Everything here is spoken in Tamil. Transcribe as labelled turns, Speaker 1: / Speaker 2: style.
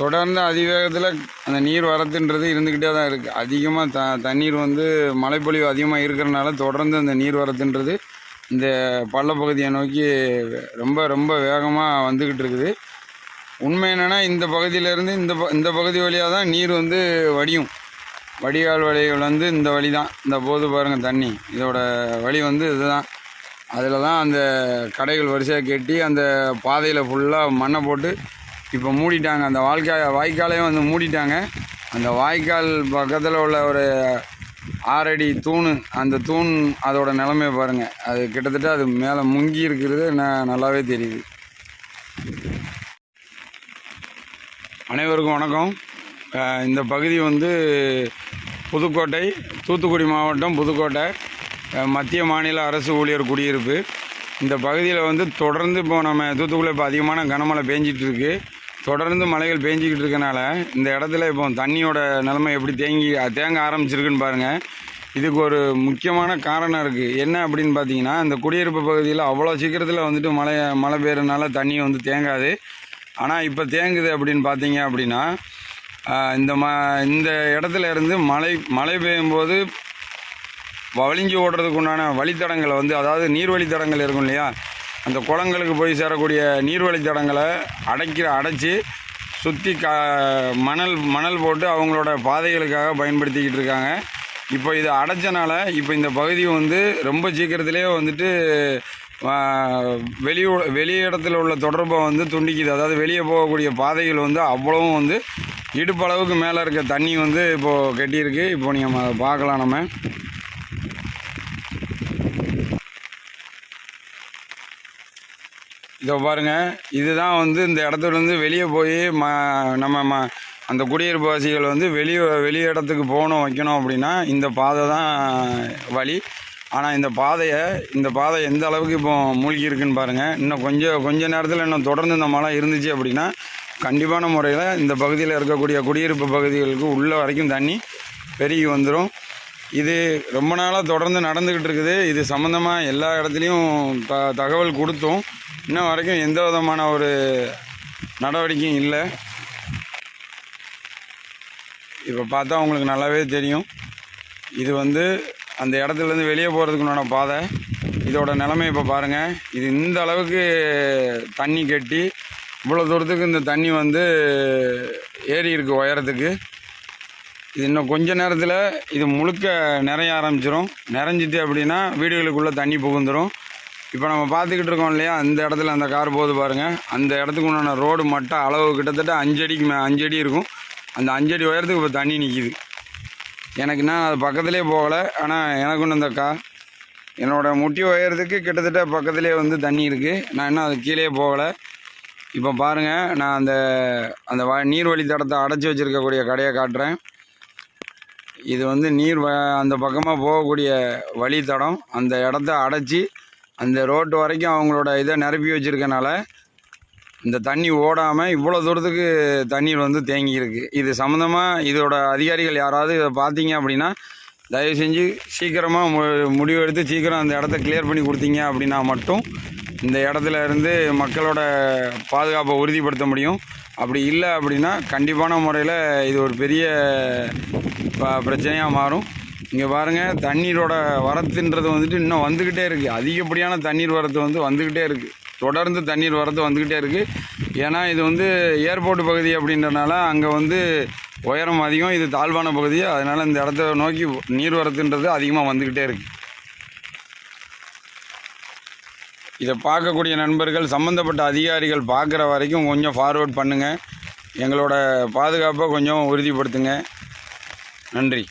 Speaker 1: தொடர்ந்து அதிவேகத்தில் அந்த நீர் வரத்துன்றது இருந்துக்கிட்டே தான் இருக்குது அதிகமாக த தண்ணீர் வந்து மழைப்பொழிவு அதிகமாக இருக்கிறனால தொடர்ந்து அந்த நீர் வரத்துன்றது இந்த பள்ளப்பகுதியை நோக்கி ரொம்ப ரொம்ப வேகமாக வந்துக்கிட்டு இருக்குது. உண்மை என்னென்னா இந்த பகுதியிலேருந்து இந்த ப இந்த பகுதி வழியாக தான் நீர் வந்து வடியும். வடிகால் வழிகள் வந்து இந்த வழி தான். இந்த போது பாருங்கள் தண்ணி. இதோட வழி வந்து இதுதான். அதில் தான் அந்த கடைகள் வரிசையாக கட்டி அந்த பாதையில் ஃபுல்லாக மண்ணை போட்டு இப்போ மூடிட்டாங்க. அந்த வாழ்க்கை வாய்க்காலையும் வந்து மூடிட்டாங்க. அந்த வாய்க்கால் பக்கத்தில் உள்ள ஒரு ஆறடி தூண் அந்த தூண் அதோட நிலமையை பாருங்கள் அது கிட்டத்தட்ட அது மேலே முங்கி இருக்கிறது என்ன நல்லாவே தெரியுது. அனைவருக்கும் வணக்கம். இந்த பகுதி வந்து புதுக்கோட்டை தூத்துக்குடி மாவட்டம் புதுக்கோட்டை. மத்திய மாநில அரசு ஊழியர் குடியிருப்பு. இந்த பகுதியில் வந்து தொடர்ந்து இப்போ நம்ம தூத்துக்குடியில் இப்போ அதிகமான கனமழை பேஞ்சிட்டு தொடர்ந்து மழைகள் பேஞ்சிக்கிட்டு இருக்கனால இந்த இடத்துல இப்போ தண்ணியோட நிலைமை எப்படி தேங்கி தேங்க ஆரம்பிச்சிருக்குன்னு பாருங்கள் இதுக்கு ஒரு முக்கியமான காரணம் இருக்குது என்ன அப்படின்னு பார்த்தீங்கன்னா இந்த குடியிருப்பு பகுதியில் அவ்வளோ சீக்கிரத்தில் வந்துட்டு மழை மழை பெய்யறதுனால தண்ணி வந்து தேங்காது. ஆனால் இப்போ தேங்குது அப்படின்னு பார்த்தீங்க அப்படின்னா இந்த ம இந்த இடத்துல இருந்து மழை மழை பெய்யும்போது வழிஞ்சு ஓடுறதுக்கு உண்டான வழித்தடங்களை வந்து அதாவது நீர் வழித்தடங்கள் இருக்கும் இல்லையா அந்த குளங்களுக்கு போய் சேரக்கூடிய நீர்வழித்தடங்களை அடைக்கிற அடைச்சி சுற்றி கா மணல் மணல் போட்டு அவங்களோட பாதைகளுக்காக பயன்படுத்திக்கிட்டு இருக்காங்க. இப்போ இது அடைச்சனால இப்போ இந்த பகுதி வந்து ரொம்ப சீக்கிரத்திலேயே வந்துட்டு வெளியூ வெளி இடத்துல உள்ள தொடர்பை வந்து துண்டிக்குது. அதாவது வெளியே போகக்கூடிய பாதைகள் வந்து அவ்வளவும் வந்து இடுப்பளவுக்கு மேலே இருக்க தண்ணி வந்து இப்போது கட்டியிருக்கு. இப்போ நீங்கள் பார்க்கலாம் நம்ம. இதோ பாருங்கள் இதுதான் வந்து இந்த இடத்துலேருந்து வெளியே போய் ம நம்ம ம அந்த குடியிருப்புவாசிகள் வந்து வெளியே வெளி இடத்துக்கு போகணும் வைக்கணும் அப்படின்னா இந்த பாதை தான் வழி. ஆனால் இந்த பாதையை இந்த பாதை எந்த அளவுக்கு இப்போ மூழ்கி இருக்குன்னு பாருங்கள் இன்னும் கொஞ்சம் கொஞ்ச நேரத்தில் இன்னும் தொடர்ந்து இந்த மழை இருந்துச்சு அப்படின்னா கண்டிப்பான முறையில் இந்த பகுதியில் இருக்கக்கூடிய குடியிருப்பு பகுதிகளுக்கு உள்ள வரைக்கும் தண்ணி பெருகி வந்துடும் இது ரொம்ப நாளாக தொடர்ந்து நடந்துக்கிட்டு இருக்குது. இது சம்மந்தமாக எல்லா இடத்துலையும் த தகவல் கொடுத்தோம். இன்ன வரைக்கும் எந்த விதமான ஒரு நடவடிக்கையும் இல்லை. இப்போ பார்த்தா உங்களுக்கு நல்லாவே தெரியும். இது வந்து அந்த இடத்துலேருந்து வெளியே போகிறதுக்குண்டான பாதை. இதோட நிலைமை இப்போ பாருங்கள் இது இந்த அளவுக்கு தண்ணி கட்டி இவ்வளோ தூரத்துக்கு இந்த தண்ணி வந்து ஏறி இருக்கு உயரத்துக்கு. இது இன்னும் கொஞ்ச நேரத்தில் இது முழுக்க நிறைய ஆரம்பிச்சிடும் நிறைஞ்சிட்டு அப்படின்னா வீடுகளுக்குள்ளே தண்ணி புகுந்துடும் இப்போ நம்ம பார்த்துக்கிட்டு இருக்கோம் இல்லையா? அந்த இடத்துல அந்த கார் போகுது பாருங்கள் அந்த இடத்துக்கு உண்டான ரோடு மட்டும் அளவு கிட்டத்தட்ட அஞ்சடிக்கு மே அஞ்சடி இருக்கும். அந்த அஞ்சடி உயரத்துக்கு இப்போ தண்ணி நிற்கிது எனக்கு என்ன அது பக்கத்துலேயே போகலை. ஆனால் எனக்கு ஒன்று இந்த கா என்னோடய முட்டி உயரத்துக்கு கிட்டத்தட்ட பக்கத்துலேயே வந்து தண்ணி இருக்குது நான் இன்னும் அது கீழே போகலை. இப்போ பாருங்கள் நான் அந்த அந்த வ நீர் தடத்தை அடைச்சி வச்சுருக்கக்கூடிய கடையை காட்டுறேன். இது வந்து நீர் வ அந்த பக்கமாக போகக்கூடிய வழித்தடம் அந்த இடத்த அடைச்சி அந்த ரோட்டு வரைக்கும் அவங்களோட இதை நிரப்பி வச்சுருக்கனால இந்த தண்ணி ஓடாமல் இவ்வளோ தூரத்துக்கு தண்ணீர் வந்து தேங்கியிருக்கு. இது சம்மந்தமாக இதோட அதிகாரிகள் யாராவது இதை பார்த்தீங்க அப்படின்னா தயவு செஞ்சு சீக்கிரமாக மு முடிவு எடுத்து சீக்கிரம் அந்த இடத்த கிளியர் பண்ணி கொடுத்தீங்க அப்படின்னா மட்டும் இந்த இடத்துல இருந்து மக்களோட பாதுகாப்பை உறுதிப்படுத்த முடியும். அப்படி இல்லை அப்படின்னா கண்டிப்பான முறையில் இது ஒரு பெரிய ப- பிரச்சனையாக மாறும். இங்கே பாருங்கள் தண்ணீரோட வரத்துன்றது வந்துட்டு இன்னும் வந்துக்கிட்டே இருக்குது அதிகப்படியான தண்ணீர் வரத்து வந்து வந்துக்கிட்டே இருக்குது தொடர்ந்து தண்ணீர் வரத்து வந்துக்கிட்டே இருக்குது ஏன்னா இது வந்து ஏர்போர்ட் பகுதி அப்படின்றனால அங்கே வந்து உயரம் அதிகம் இது தாழ்வான பகுதி. அதனால் இந்த இடத்த நோக்கி நீர் வரத்துன்றது அதிகமாக வந்துக்கிட்டே இருக்குது இதை பார்க்கக்கூடிய நண்பர்கள் சம்மந்தப்பட்ட அதிகாரிகள் பார்க்குற வரைக்கும் கொஞ்சம் ஃபார்வேர்ட் பண்ணுங்கள் எங்களோட பாதுகாப்பை கொஞ்சம் உறுதிப்படுத்துங்க. நன்றி.